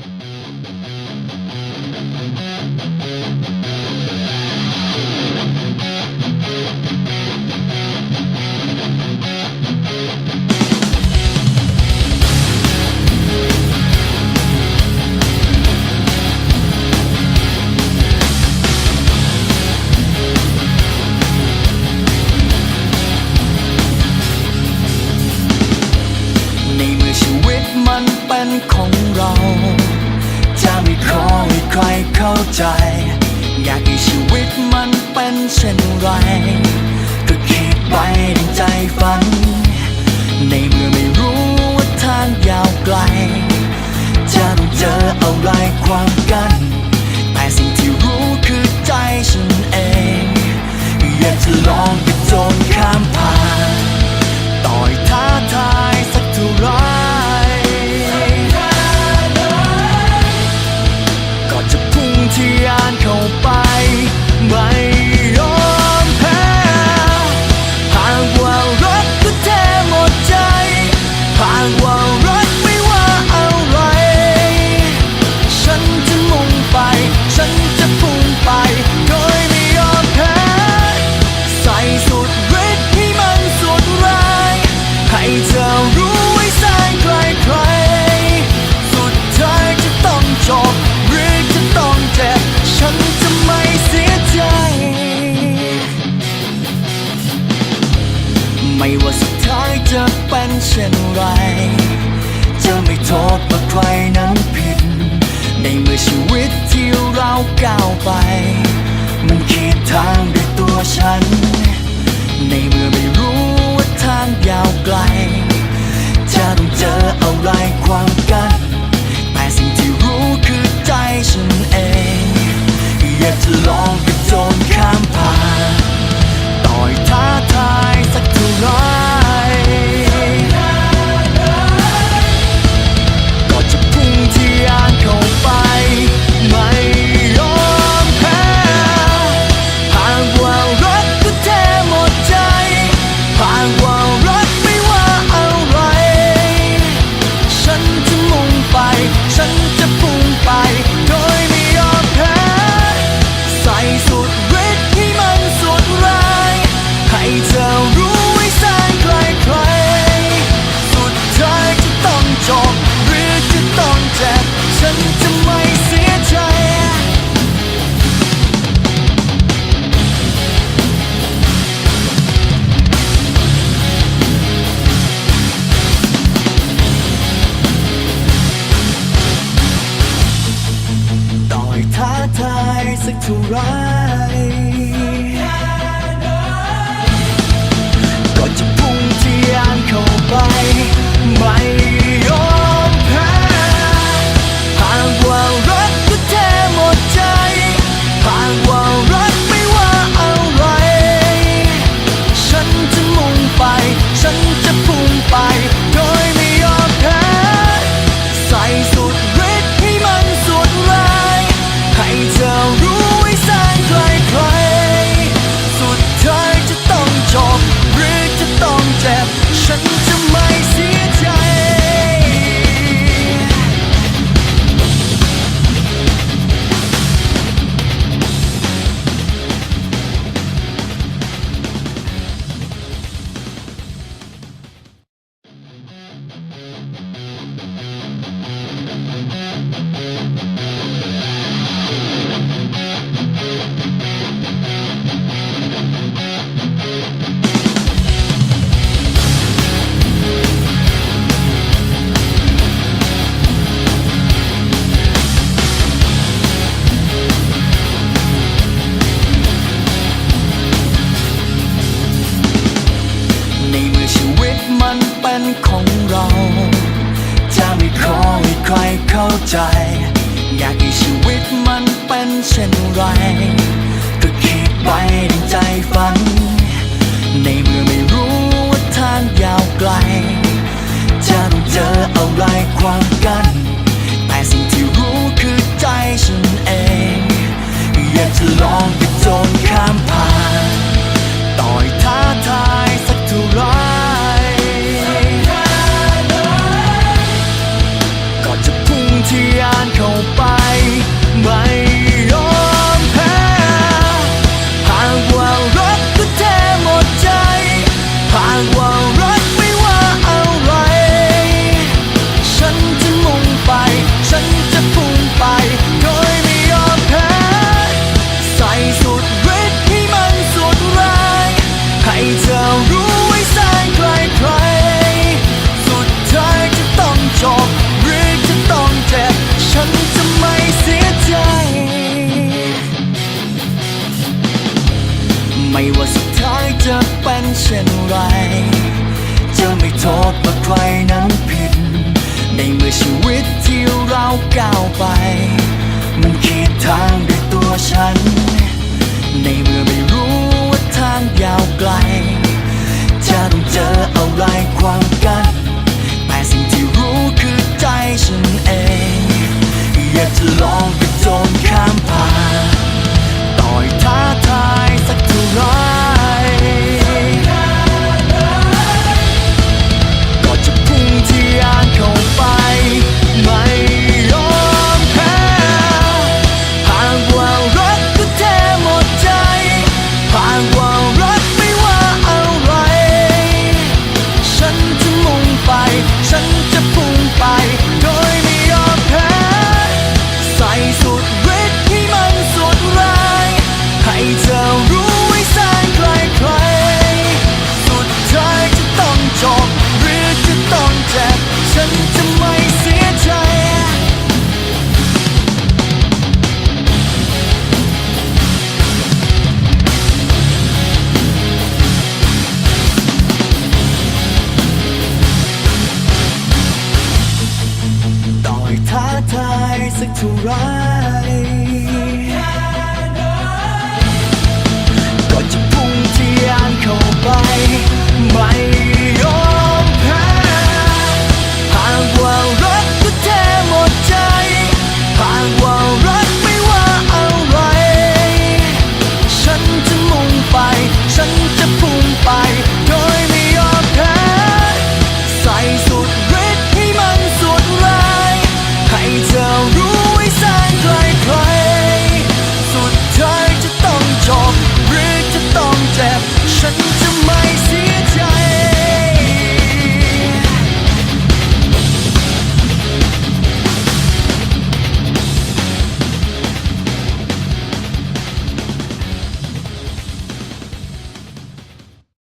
Thank you. ช่นไร ก็คิดไปดังใจฝัน ในเมื่อไม่รู้ว่าทางยาวไกล จะต้องเจออะไรความไกล ก้าวไป มันคิดทางด้วยตัวฉัน ในเมื่อไม่รู้ว่าทางยาวไกล to run. เป็นของเรา จะไม่ขอให้ใครเข้าใจ อยากให้ชีวิตมันเป็นเช่นไร ก็คิดไปในใจฝัน ในเมื่อไม่รู้ว่าทางยาวไกล จะต้องเจออะไรความกัน แต่สิ่งที่รู้คือใจฉันเอง อยากจะลองไปโจนข้ามผ่าน ษว่าใครนั้นผิด ในเมื่อชีวิตที่เราก้าวไป มันขีดทางด้วยตัวฉัน to run